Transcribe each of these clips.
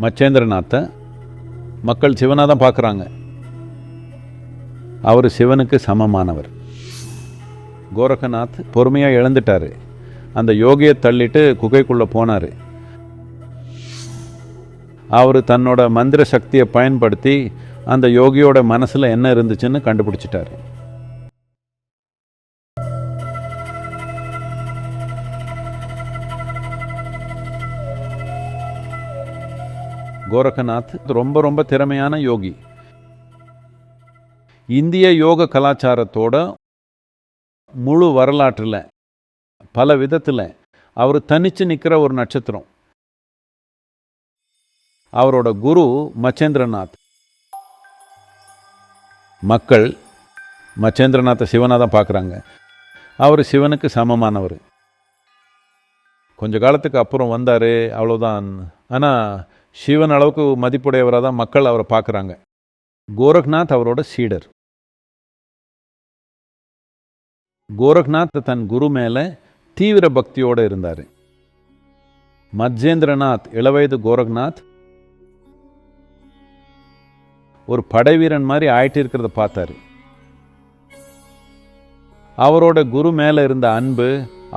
மச்சேந்திரநாத்தை மக்கள் சிவனாக தான் பார்க்குறாங்க. அவர் சிவனுக்கு சமமானவர். கோரகநாத் பொறுமையாக இழந்துட்டார் அந்த யோகியை தள்ளிட்டு குகைக்குள்ளே போனார். அவர் தன்னோட மந்திர சக்தியை பயன்படுத்தி அந்த யோகியோட மனசில் என்ன இருந்துச்சுன்னு கண்டுபிடிச்சிட்டாரு. கோரகநாத் ரொம்ப ரொம்ப திறமையான யோகி. இந்திய யோக கலாச்சாரத்தோட முழு வரலாற்றில் பல விதத்தில் அவர் தனிச்சு நிற்கிற ஒரு நட்சத்திரம். அவரோட குரு மச்சேந்திரநாத். மக்கள் மச்சேந்திரநாத்தை சிவனாக தான் பார்க்குறாங்க அவர் சிவனுக்கு சமமானவர். கொஞ்ச காலத்துக்கு அப்புறம் வந்தார் அவ்வளோதான் ஆனால் சிவன் அளவுக்கு மதிப்புடையவராக தான் மக்கள் அவரை பார்க்குறாங்க. கோரக்நாத் அவரோட சீடர். கோரக்நாத் தன் குரு மேலே தீவிர பக்தியோடு இருந்தார். மத்ஜேந்திரநாத் இளவயது கோரக்நாத் ஒரு படைவீரன் மாதிரி ஆயிட்டு இருக்கிறத பார்த்தாரு. அவரோட குரு மேலே இருந்த அன்பு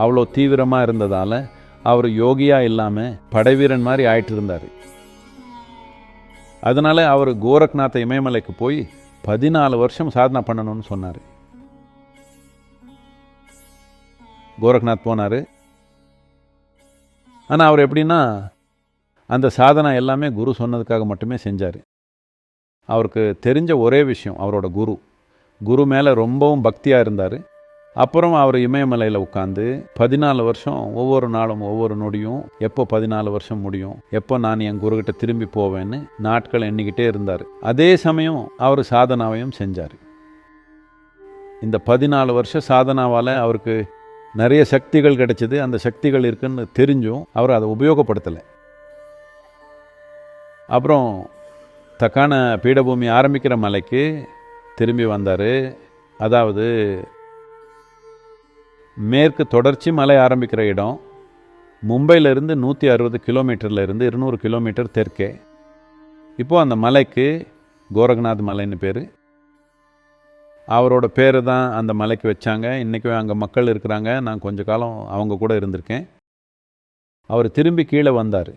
அவ்வளோ தீவிரமாக இருந்ததால் அவர் யோகியா இல்லாமல் படைவீரன் மாதிரி ஆயிட்டு இருந்தார் அதனால அவர் கோரக்நாத் இமயமலைக்கு போய் பதினாலு வருஷம் சாதனை பண்ணணும்னு சொன்னார். கோரக்நாத் போனார். ஆனால் அவர் எப்படின்னா அந்த சாதனை எல்லாமே குரு சொன்னதுக்காக மட்டுமே செஞ்சார். அவருக்கு தெரிஞ்ச ஒரே விஷயம் அவரோட குரு. குரு மேலே ரொம்பவும் பக்தியாக இருந்தார். அப்புறம் அவர் இமயமலையில் உட்காந்து பதினாலு வருஷம் ஒவ்வொரு நாளும் ஒவ்வொரு நொடியும் எப்போ பதினாலு வருஷம் முடியும் எப்போ நான் என் குருக்கிட்ட திரும்பி போவேன்னு நாட்கள் எண்ணிக்கிட்டே இருந்தார். அதே சமயம் அவர் சாதனாவையும் செஞ்சார். இந்த பதினாலு வருஷ சாதனாவால் அவருக்கு நிறைய சக்திகள் கிடைச்சது. அந்த சக்திகள் இருக்குன்னு தெரிஞ்சும் அவர் அதை உபயோகப்படுத்தலை. அப்புறம் தக்கான பீடபூமி ஆரம்பிக்கிற மலைக்கு திரும்பி வந்தார். அதாவது மேற்கு தொடர்ச்சி மலை ஆரம்பிக்கிற இடம் மும்பையிலேருந்து நூற்றி அறுபது கிலோமீட்டரில் இருந்து இருநூறு கிலோமீட்டர் தெற்கே. இப்போது அந்த மலைக்கு கோரக்நாத் மலைன்னு பேர். அவரோட பேரை தான் அந்த மலைக்கு வச்சாங்க. இன்றைக்கும் அங்கே மக்கள் இருக்கிறாங்க. நான் கொஞ்ச காலம் அவங்க கூட இருந்திருக்கேன். அவர் திரும்பி கீழே வந்தார்.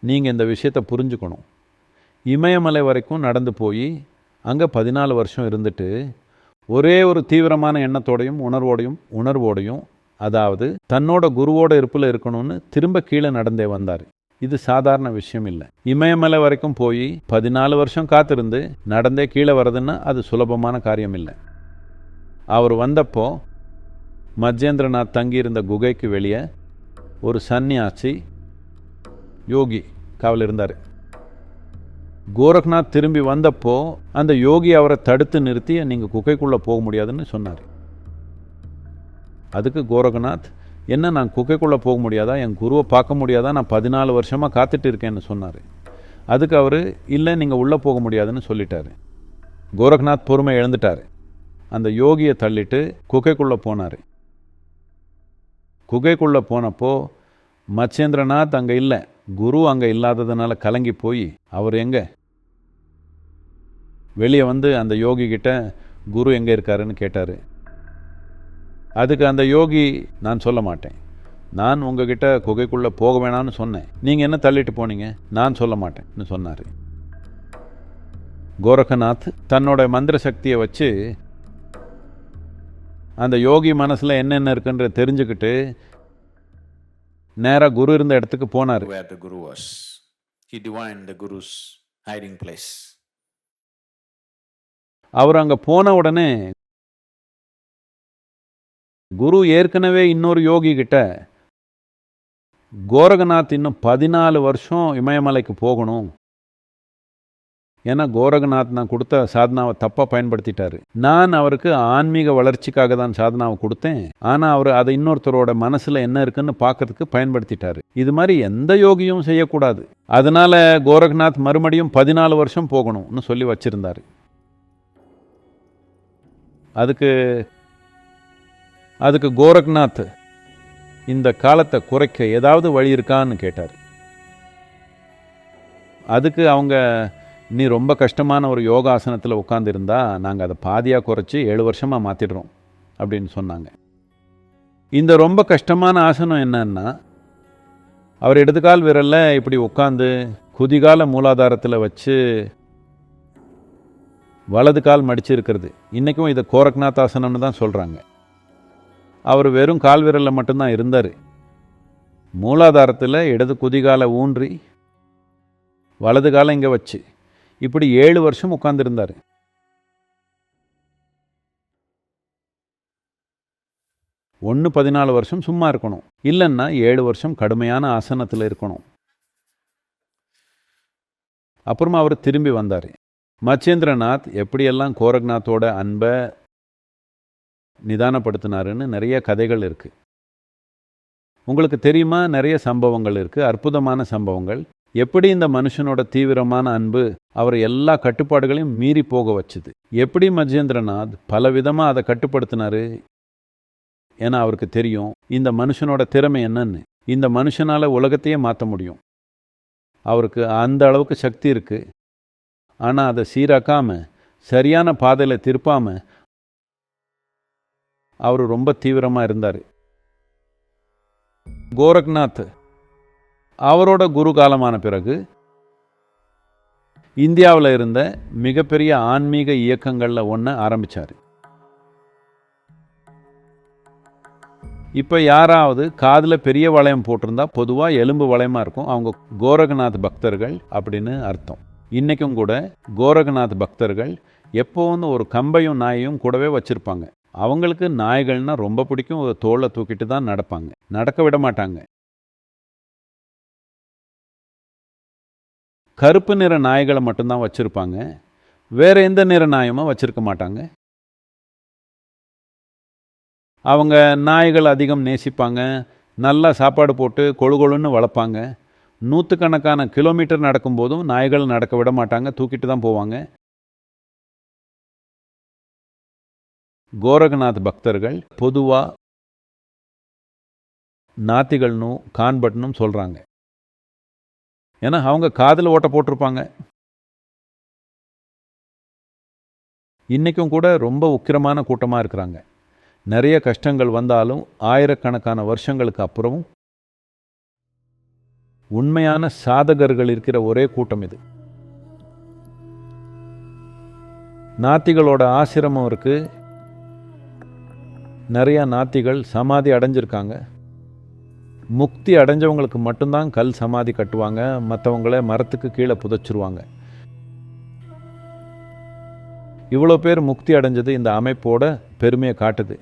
நீங்கள் இந்த விஷயத்தை புரிஞ்சுக்கணும். இமயமலை வரைக்கும் நடந்து போய் அங்கே பதினாலு வருஷம் இருந்துட்டு ஒரே ஒரு தீவிரமான எண்ணத்தோடையும் உணர்வோடையும் உணர்வோடையும் அதாவது தன்னோட குருவோட இருப்பில் இருக்கணும்னு திரும்ப கீழே நடந்தே வந்தார். இது சாதாரண விஷயம் இல்லை. இமயமலை வரைக்கும் போய் பதினாலு வருஷம் காத்திருந்து நடந்தே கீழே வர்றதுன்னா அது சுலபமான காரியம் இல்லை. அவர் வந்தப்போ மஜேந்திரநாத் தங்கியிருந்த குகைக்கு வெளியே ஒரு சன்னியாசி யோகி காவல் இருந்தார் கோரக்நாத் திரும்பி வந்தப்போ அந்த யோகி அவரை தடுத்து நிறுத்தி நீங்கள் குகைக்குள்ளே போக முடியாதுன்னு சொன்னார். அதுக்கு கோரக்நாத் என்ன நான் குகைக்குள்ளே போக முடியாதா? என் குருவை பார்க்க முடியாதா? நான் பதினாலு வருஷமாக காத்துட்டு இருக்கேன்னு சொன்னார். அதுக்கு அவர் இல்லை நீங்கள் உள்ளே போக முடியாதுன்னு சொல்லிட்டாரு. கோரக்நாத் பொறுமை இழந்துட்டார். அந்த யோகியை தள்ளிட்டு குகைக்குள்ளே போனார். குகைக்குள்ளே போனப்போ மச்சேந்திரநாத் அங்கே இல்லை. குரு அங்கே இல்லாததுனால கலங்கி போய் அவர் எங்கே? வெளியே வந்து அந்த யோகி கிட்ட குரு எங்கே இருக்காருன்னு கேட்டார். அதுக்கு அந்த யோகி நான் சொல்ல மாட்டேன். நான் உங்ககிட்ட குகைக்குள்ளே போக வேணாம்னு சொன்னேன். நீங்கள் என்ன தள்ளிட்டு போனீங்க? நான் சொல்ல மாட்டேன்னு சொன்னார். கோரகநாத் தன்னோட மந்திர சக்தியை வச்சு அந்த யோகி மனசில் என்னென்ன இருக்குன்ற தெரிஞ்சுக்கிட்டு நேராக குரு இருந்த இடத்துக்கு போனார். Where the Guru was. He divined the Guru's hiding place. அவர் அங்கே போன உடனே குரு ஏற்கனவே இன்னொரு யோகி கிட்ட கோரகநாத் இன்னும் பதினாலு வருஷம் இமயமலைக்கு போகணும். ஏன்னா கோரகநாத் நான் கொடுத்த சாதனாவை தப்பாக பயன்படுத்திட்டாரு. நான் அவருக்கு ஆன்மீக வளர்ச்சிக்காக தான் சாதனாவை கொடுத்தேன். ஆனால் அவர் அதை இன்னொருத்தரோட மனசில் என்ன இருக்குன்னு பார்க்கறதுக்கு பயன்படுத்திட்டாரு. இது மாதிரி எந்த யோகியும் செய்யக்கூடாது. அதனால கோரகநாத் மறுபடியும் பதினாலு வருஷம் போகணும்னு சொல்லி வச்சிருந்தாரு. அதுக்கு அதுக்கு கோரக்நாத் இந்த காலத்தை குறைக்க ஏதாவது வழி இருக்கான்னு கேட்டார். அதுக்கு அவங்க நீ ரொம்ப கஷ்டமான ஒரு யோகாசனத்தில் உட்காந்துருந்தா நாங்கள் அதை பாதியாக குறைச்சி ஏழு வருஷமாக மாற்றிடுறோம் அப்படின்னு சொன்னாங்க. இந்த ரொம்ப கஷ்டமான ஆசனம் என்னன்னா அவர் இடதுகால் விரலில் இப்படி உட்காந்து குதிகால மூலாதாரத்தில் வச்சு வலது கால் மடிச்சு இருக்கிறது இன்றைக்கும் இதை கோரக்நாத் ஆசனம்னு தான் சொல்கிறாங்க அவர் வெறும் கால் விரலில் மட்டும்தான் இருந்தார். மூலாதாரத்தில் இடது குதிகாலை ஊன்றி வலது காலம் இங்கே வச்சு இப்படி ஏழு வருஷம் உட்காந்துருந்தார் ஒன்று பதினாலு வருஷம் சும்மா இருக்கணும். இல்லைன்னா ஏழு வருஷம் கடுமையான ஆசனத்தில் இருக்கணும். அப்புறமா அவர் திரும்பி வந்தார். மச்சேந்திரநாத் எப்படியெல்லாம் கோரக்நாத்தோட அன்பை நிதானப்படுத்தினாருன்னு நிறைய கதைகள் இருக்குது உங்களுக்கு தெரியுமா? நிறைய சம்பவங்கள் இருக்குது அற்புதமான சம்பவங்கள். எப்படி இந்த மனுஷனோட தீவிரமான அன்பு அவர் எல்லா கட்டுப்பாடுகளையும் மீறி போக வச்சுது? எப்படி மஜேந்திரநாத் பலவிதமாக அதை கட்டுப்படுத்தினாரு? ஏன்னா அவருக்கு தெரியும் இந்த மனுஷனோட திறமை என்னன்னு. இந்த மனுஷனால் உலகத்தையே மாற்ற முடியும். அவருக்கு அந்த அளவுக்கு சக்தி இருக்குது ஆனால் அதை சீராக்காமல் சரியான பாதையில் திருப்பாமல் அவர் ரொம்ப தீவிரமாக இருந்தார். கோரக்நாத் அவரோட குரு காலமான பிறகு இந்தியாவில் இருந்த மிகப்பெரிய ஆன்மீக இயக்கங்களில் ஒன்று ஆரம்பித்தார் இப்போ யாராவது காதில் பெரிய வளையம் போட்டிருந்தா பொதுவாக எலும்பு வளையமாக இருக்கும். அவங்க கோரகநாத் பக்தர்கள் அப்படின்னு அர்த்தம். இன்றைக்கும் கூட கோரகநாத் பக்தர்கள் எப்போவும் ஒரு கம்பையும் நாயையும் கூடவே வச்சுருப்பாங்க. அவங்களுக்கு நாய்கள்னால் ரொம்ப பிடிக்கும். ஒரு தோலை தூக்கிட்டு தான் நடப்பாங்க. நடக்க விட மாட்டாங்க. கருப்பு நிற நாய்களை மட்டும்தான் வச்சுருப்பாங்க. வேறு எந்த நிற நாயமும் வச்சுருக்க மாட்டாங்க. அவங்க நாய்கள் அதிகம் நேசிப்பாங்க. நல்லா சாப்பாடு போட்டு கொழு கொழுன்னு வளர்ப்பாங்க. நூற்றுக்கணக்கான கிலோமீட்டர் நடக்கும்போதும் நாய்கள் நடக்க விட மாட்டாங்க தூக்கிட்டு தான் போவாங்க. கோரகநாத் பக்தர்கள் பொதுவாக நாத்திகள்னும் கான்பட்னும் சொல்கிறாங்க ஏன்னா அவங்க காதில் ஓட்ட போட்டிருப்பாங்க. இன்றைக்கும் கூட ரொம்ப உக்கிரமான கூட்டமாக இருக்கிறாங்க. நிறைய கஷ்டங்கள் வந்தாலும் ஆயிரக்கணக்கான வருஷங்களுக்கு அப்புறமும் உண்மையான சாதகர்கள் இருக்கிற ஒரே கூட்டம் இது. நாத்திகளோட ஆசிரமம் இருக்கு. நிறையா நாத்திகள் சமாதி அடைஞ்சிருக்காங்க. முக்தி அடைஞ்சவங்களுக்கு மட்டும்தான் கல் சமாதி கட்டுவாங்க. மற்றவங்கள மரத்துக்கு கீழே புதைச்சிருவாங்க. இவ்வளோ பேர் முக்தி அடைஞ்சது இந்த அமைப்போட பெருமையை காட்டுது.